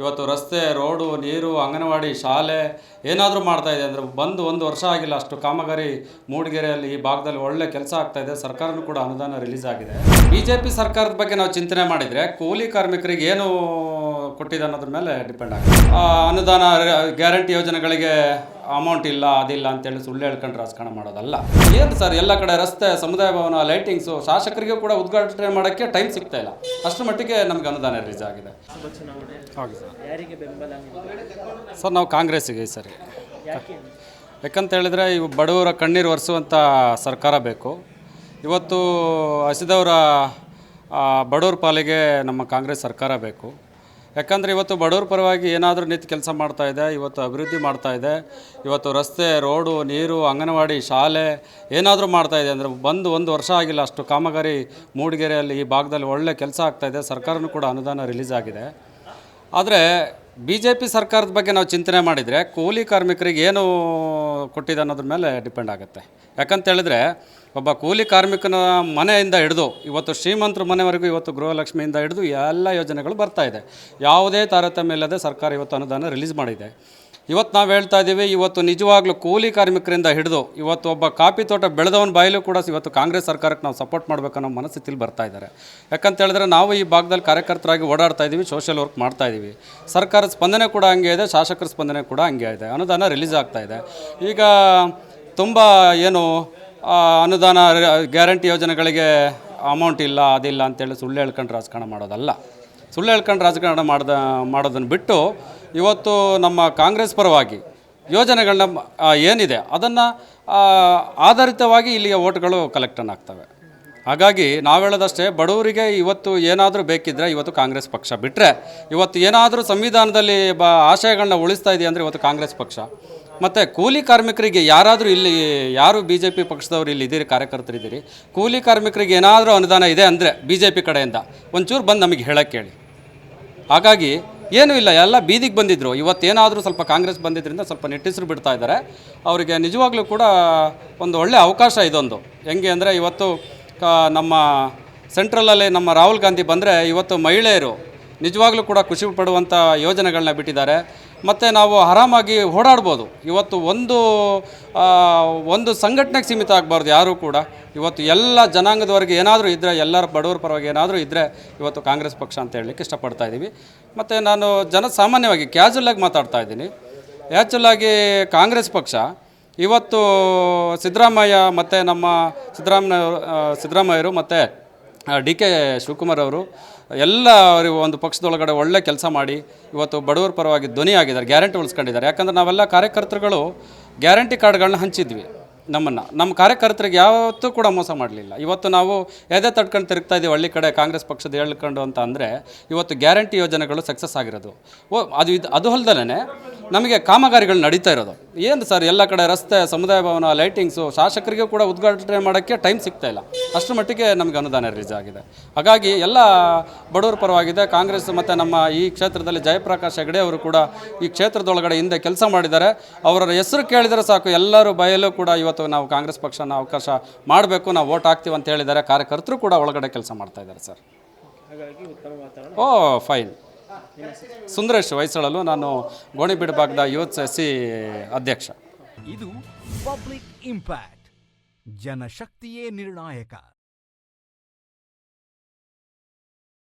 ಇವತ್ತು ರಸ್ತೆ, ರೋಡು, ನೀರು, ಅಂಗನವಾಡಿ, ಶಾಲೆ ಏನಾದರೂ ಮಾಡ್ತಾ ಇದೆ ಅಂದರೆ ಬಂದು ಒಂದು ವರ್ಷ ಆಗಿಲ್ಲ, ಅಷ್ಟು ಕಾಮಗಾರಿ ಮೂಡಿಗೆರೆಯಲ್ಲಿ ಈ ಭಾಗದಲ್ಲಿ ಒಳ್ಳೆ ಕೆಲಸ ಆಗ್ತಾ ಇದೆ. ಸರ್ಕಾರನೂ ಕೂಡ ಅನುದಾನ ರಿಲೀಸ್ ಆಗಿದೆ. ಬಿ ಸರ್ಕಾರದ ಬಗ್ಗೆ ನಾವು ಚಿಂತನೆ ಮಾಡಿದರೆ ಕೂಲಿ ಕಾರ್ಮಿಕರಿಗೆ ಏನು ಕೊಟ್ಟಿದೆ ಅನ್ನೋದ್ರ ಮೇಲೆ ಡಿಪೆಂಡ್ ಆಗುತ್ತೆ ಅನುದಾನ ಗ್ಯಾರಂಟಿ ಯೋಜನೆಗಳಿಗೆ ಅಮೌಂಟ್ ಇಲ್ಲ ಅದಿಲ್ಲ ಅಂತೇಳಿ ಸುಳ್ಳು ಹೇಳ್ಕೊಂಡು ರಾಜಕಾರಣ ಮಾಡೋದಲ್ಲ. ಏನು ಸರ್ ಎಲ್ಲ ಕಡೆ ರಸ್ತೆ ಸಮುದಾಯ ಭವನ ಲೈಟಿಂಗ್ಸು ಶಾಸಕರಿಗೆ ಕೂಡ ಉದ್ಘಾಟನೆ ಮಾಡೋಕ್ಕೆ ಟೈಮ್ ಸಿಗ್ತಾ ಇಲ್ಲ. ಅಷ್ಟರ ಮಟ್ಟಿಗೆ ನಮ್ಗೆ ಅನುದಾನ ರಿಲೀಸ್ ಆಗಿದೆ. ಸರ್ ಸರ್ ನಾವು ಕಾಂಗ್ರೆಸ್ಸಿಗೆ ಈ ಸರಿ. ಯಾಕೆ? ಯಾಕಂತ ಹೇಳಿದರೆ ಇವು ಬಡವರ ಕಣ್ಣೀರು ಒರೆಸುವಂಥ ಸರ್ಕಾರ ಬೇಕು. ಇವತ್ತು ಹಸಿದವರ ಬಡವ್ರ ಪಾಲಿಗೆ ನಮ್ಮ ಕಾಂಗ್ರೆಸ್ ಸರ್ಕಾರ ಬೇಕು. ಯಾಕಂದರೆ ಇವತ್ತು ಬಡವ್ರ ಪರವಾಗಿ ಏನಾದರೂ ನಿಂತು ಕೆಲಸ ಮಾಡ್ತಾ ಇದೆ, ಇವತ್ತು ಅಭಿವೃದ್ಧಿ ಮಾಡ್ತಾ ಇದೆ, ಇವತ್ತು ರಸ್ತೆ, ರೋಡು, ನೀರು, ಅಂಗನವಾಡಿ, ಶಾಲೆ ಏನಾದರೂ ಮಾಡ್ತಾ ಇದೆ ಅಂದರೆ ಬಂದು ಒಂದು ವರ್ಷ ಆಗಿಲ್ಲ, ಅಷ್ಟು ಕಾಮಗಾರಿ ಮೂಡಿಗೆರೆಯಲ್ಲಿ ಈ ಭಾಗದಲ್ಲಿ ಒಳ್ಳೆ ಕೆಲಸ ಆಗ್ತಾ ಇದೆ, ಸರ್ಕಾರನೂ ಕೂಡ ಅನುದಾನ ರಿಲೀಸ್ ಆಗಿದೆ. ಆದರೆ ಬಿ ಜೆ ಪಿ ಸರ್ಕಾರದ ಬಗ್ಗೆ ನಾವು ಚಿಂತನೆ ಮಾಡಿದರೆ ಕೂಲಿ ಕಾರ್ಮಿಕರಿಗೆ ಏನು ಕೊಟ್ಟಿದೆ ಅನ್ನೋದ್ರ ಮೇಲೆ ಡಿಪೆಂಡ್ ಆಗುತ್ತೆ. ಯಾಕಂತ ಹೇಳಿದ್ರೆ ಒಬ್ಬ ಕೂಲಿ ಕಾರ್ಮಿಕನ ಮನೆಯಿಂದ ಹಿಡಿದು ಇವತ್ತು ಶ್ರೀಮಂತರ ಮನೆವರೆಗೂ ಇವತ್ತು ಗೃಹಲಕ್ಷ್ಮಿಯಿಂದ ಹಿಡಿದು ಎಲ್ಲ ಯೋಜನೆಗಳು ಬರ್ತಾ ಇದೆ. ಯಾವುದೇ ತಾರತಮ್ಯ ಇಲ್ಲದೆ ಸರ್ಕಾರ ಇವತ್ತು ಅನುದಾನ ರಿಲೀಸ್ ಮಾಡಿದೆ. ಇವತ್ತು ನಾವು ಹೇಳ್ತಾ ಇದ್ದೀವಿ ಇವತ್ತು ನಿಜವಾಗ್ಲೂ ಕೂಲಿ ಕಾರ್ಮಿಕರಿಂದ ಹಿಡಿದು ಇವತ್ತು ಒಬ್ಬ ಕಾಫಿ ತೋಟ ಬೆಳೆದವನ ಬಾಯಲ್ಲೂ ಕೂಡ ಇವತ್ತು ಕಾಂಗ್ರೆಸ್ ಸರ್ಕಾರಕ್ಕೆ ನಾವು ಸಪೋರ್ಟ್ ಮಾಡಬೇಕನ್ನೋ ಮನಸ್ಥಿತಿಲಿ ಬರ್ತಾ ಇದ್ದಾರೆ. ಯಾಕಂತ ಹೇಳಿದ್ರೆ ನಾವು ಈ ಭಾಗದಲ್ಲಿ ಕಾರ್ಯಕರ್ತರಾಗಿ ಓಡಾಡ್ತಾ ಇದ್ದೀವಿ ಸೋಷಿಯಲ್ ವರ್ಕ್ ಮಾಡ್ತಾ ಇದ್ದೀವಿ ಸರ್ಕಾರದ ಸ್ಪಂದನೆ ಕೂಡ ಹಂಗೆ ಇದೆ, ಶಾಸಕರ ಸ್ಪಂದನೆ ಕೂಡ ಹಂಗೆ ಇದೆ. ಅನುದಾನ ರಿಲೀಸ್ ಆಗ್ತಾ ಇದೆ. ಈಗ ತುಂಬ ಏನು ಅನುದಾನ ಗ್ಯಾರಂಟಿ ಯೋಜನೆಗಳಿಗೆ ಅಮೌಂಟ್ ಇಲ್ಲ, ಅದಿಲ್ಲ ಅಂತೇಳಿ ಸುಳ್ಳು ಹೇಳ್ಕೊಂಡು ರಾಜಕಾರಣ ಮಾಡೋದಲ್ಲ. ಸುಳ್ಳು ಹೇಳ್ಕೊಂಡು ರಾಜಕಾರಣ ಮಾಡ್ದ, ಮಾಡೋದನ್ನು ಬಿಟ್ಟು ಇವತ್ತು ನಮ್ಮ ಕಾಂಗ್ರೆಸ್ ಪರವಾಗಿ ಯೋಜನೆಗಳನ್ನ ಏನಿದೆ, ಅದನ್ನು ಆಧಾರಿತವಾಗಿ ಇಲ್ಲಿಯ ಓಟ್ಗಳು ಕಲೆಕ್ಟನ್ ಆಗ್ತವೆ. ಹಾಗಾಗಿ ನಾವು ಹೇಳೋದಷ್ಟೇ, ಬಡವರಿಗೆ ಇವತ್ತು ಏನಾದರೂ ಬೇಕಿದ್ದರೆ ಇವತ್ತು ಕಾಂಗ್ರೆಸ್ ಪಕ್ಷ ಬಿಟ್ಟರೆ ಇವತ್ತು ಏನಾದರೂ ಸಂವಿಧಾನದಲ್ಲಿ ಬ, ಆಶಯಗಳನ್ನ ಉಳಿಸ್ತಾ ಇದೆಯಾ ಅಂದರೆ ಇವತ್ತು ಕಾಂಗ್ರೆಸ್ ಪಕ್ಷ. ಮತ್ತು ಕೂಲಿ ಕಾರ್ಮಿಕರಿಗೆ ಯಾರಾದರೂ ಇಲ್ಲಿ, ಯಾರು ಬಿ ಜೆ ಪಿ ಪಕ್ಷದವರು ಇಲ್ಲಿ ಇದ್ದೀರಿ ಕಾರ್ಯಕರ್ತರಿದ್ದೀರಿ ಕೂಲಿ ಕಾರ್ಮಿಕರಿಗೆ ಏನಾದರೂ ಅನುದಾನ ಇದೆ ಅಂದರೆ ಬಿ ಜೆ ಪಿ ಕಡೆಯಿಂದ, ಒಂಚೂರು ಬಂದು ನಮಗೆ ಹೇಳೋಕ್ಕೇಳಿ ಹೇಳಿ ಹಾಗಾಗಿ ಏನೂ ಇಲ್ಲ, ಎಲ್ಲ ಬೀದಿಗೆ ಬಂದಿದ್ದರು ಇವತ್ತೇನಾದರೂ ಸ್ವಲ್ಪ ಕಾಂಗ್ರೆಸ್ ಬಂದಿದ್ದರಿಂದ ಸ್ವಲ್ಪ ನೆಟ್ಟಿಸ್ರು ಬಿಡ್ತಾ ಇದ್ದಾರೆ. ಅವರಿಗೆ ನಿಜವಾಗ್ಲೂ ಕೂಡ ಒಂದು ಒಳ್ಳೆಯ ಅವಕಾಶ ಇದೊಂದು. ಹೆಂಗೆ ಅಂದರೆ ಇವತ್ತು ನಮ್ಮ ಸೆಂಟ್ರಲಲ್ಲಿ ನಮ್ಮ ರಾಹುಲ್ ಗಾಂಧಿ ಬಂದರೆ ಇವತ್ತು ಮಹಿಳೆಯರು ನಿಜವಾಗ್ಲೂ ಕೂಡ ಖುಷಿ ಪಡುವಂಥ ಯೋಜನೆಗಳನ್ನ ಬಿಟ್ಟಿದ್ದಾರೆ. ಮತ್ತು ನಾವು ಆರಾಮಾಗಿ ಓಡಾಡ್ಬೋದು. ಇವತ್ತು ಒಂದು ಒಂದು ಸಂಘಟನೆಗೆ ಸೀಮಿತ ಆಗಬಾರ್ದು ಯಾರೂ ಕೂಡ. ಇವತ್ತು ಎಲ್ಲ ಜನಾಂಗದವರೆಗೆ ಏನಾದರೂ ಇದ್ದರೆ ಎಲ್ಲರ ಬಡವರ ಪರವಾಗಿ ಏನಾದರೂ ಇದ್ದರೆ ಇವತ್ತು ಕಾಂಗ್ರೆಸ್ ಪಕ್ಷ ಅಂತ ಹೇಳಲಿಕ್ಕೆ ಇಷ್ಟಪಡ್ತಾ ಇದ್ದೀವಿ. ಮತ್ತು ನಾನು ಜನಸಾಮಾನ್ಯವಾಗಿ ಕ್ಯಾಜುವಲಾಗಿ ಮಾತಾಡ್ತಾ ಇದ್ದೀನಿ. ಆ್ಯಕ್ಚುಲಾಗಿ ಕಾಂಗ್ರೆಸ್ ಪಕ್ಷ, ಇವತ್ತು ಸಿದ್ದರಾಮಯ್ಯ ಮತ್ತು ನಮ್ಮ ಸಿದ್ದರಾಮಯ್ಯ ಸಿದ್ದರಾಮಯ್ಯರು ಮತ್ತು ಡಿ ಕೆ ಶಿವಕುಮಾರ್ ಅವರು, ಎಲ್ಲ ಅವರಿಗೆ ಒಂದು ಪಕ್ಷದೊಳಗಡೆ ಒಳ್ಳೆ ಕೆಲಸ ಮಾಡಿ, ಇವತ್ತು ಬಡವರ ಪರವಾಗಿ ಧ್ವನಿ ಆಗಿದ್ದಾರೆ ಗ್ಯಾರಂಟಿ ಉಳಿಸ್ಕೊಂಡಿದ್ದಾರೆ. ಯಾಕಂದ್ರೆ ನಾವೆಲ್ಲ ಕಾರ್ಯಕರ್ತರುಗಳು, ಗ್ಯಾರಂಟಿ ಕಾರ್ಡ್ಗಳನ್ನ ಹಂಚಿದ್ವಿ. ನಮ್ಮನ್ನು. ನಮ್ಮ ಕಾರ್ಯಕರ್ತರಿಗೆ ಯಾವತ್ತೂ ಕೂಡ ಮೋಸ ಮಾಡಲಿಲ್ಲ. ಇವತ್ತು ನಾವು ಎದೆ ತಡ್ಕೊಂಡು ತಿರುಗ್ತಾ ಇದ್ದೀವಿ ಹಳ್ಳಿ ಕಡೆ ಕಾಂಗ್ರೆಸ್ ಪಕ್ಷದ ಹೇಳ್ಕೊಂಡು ಅಂತ ಅಂದರೆ ಇವತ್ತು ಗ್ಯಾರಂಟಿ ಯೋಜನೆಗಳು ಸಕ್ಸಸ್ ಆಗಿರೋದು. ಓ, ಅದು ಇದು, ಅದು ಹೊಲ್ದಲ್ಲೇ ನಮಗೆ ಕಾಮಗಾರಿಗಳು ನಡೀತಾ ಇರೋದು. ಏನು ಸರ್ ಎಲ್ಲ ಕಡೆ ರಸ್ತೆ, ಸಮುದಾಯ ಭವನ ಲೈಟಿಂಗ್ಸು ಶಾಸಕರಿಗೂ ಕೂಡ ಉದ್ಘಾಟನೆ ಮಾಡೋಕ್ಕೆ ಟೈಮ್ ಸಿಗ್ತಾ ಇಲ್ಲ. ಅಷ್ಟರ ಮಟ್ಟಿಗೆ ನಮಗೆ ಅನುದಾನ ರಿಲೀಸ್ ಆಗಿದೆ. ಹಾಗಾಗಿ ಎಲ್ಲ ಬಡವರ ಪರವಾಗಿದೆ. ಕಾಂಗ್ರೆಸ್ ಮತ್ತು ನಮ್ಮ ಈ ಕ್ಷೇತ್ರದಲ್ಲಿ ಜಯಪ್ರಕಾಶ್ ಹೆಗಡೆ ಅವರು ಕೂಡ ಈ ಕ್ಷೇತ್ರದೊಳಗಡೆ ಹಿಂದೆ ಕೆಲಸ ಮಾಡಿದ್ದಾರೆ. ಅವರ ಹೆಸರು ಕೇಳಿದರೆ ಸಾಕು. ಎಲ್ಲರೂ ಬಯಲು ಕೂಡ ಇವತ್ತು ನಾವು ಕಾಂಗ್ರೆಸ್ ಪಕ್ಷನ ಅವಕಾಶ ಮಾಡಬೇಕು ನಾವು ಓಟ್ ಹಾಕ್ತೀವಿ ಅಂತ ಹೇಳಿದ್ದಾರೆ ಕಾರ್ಯಕರ್ತರು ಕೂಡ ಒಳಗಡೆ ಕೆಲಸ ಮಾಡ್ತಾ ಇದ್ದಾರೆ ಸರ್. ಹಾಗಾಗಿ ಉತ್ತಮ ವಾತಾವರಣ. ಓ ಫೈನ್. ಸುಂದರೇಶ್ ವಯಸ್ಸಳಲು ನಾನು ಗೋಣಿಬೀಡು ಭಾಗದ ಯೂತ್ ಎಸ್ ಸಿ ಅಧ್ಯಕ್ಷ. ಇದು ಪಬ್ಲಿಕ್ ಇಂಪ್ಯಾಕ್ಟ್ ಜನಶಕ್ತಿಯೇ ನಿರ್ಣಾಯಕ.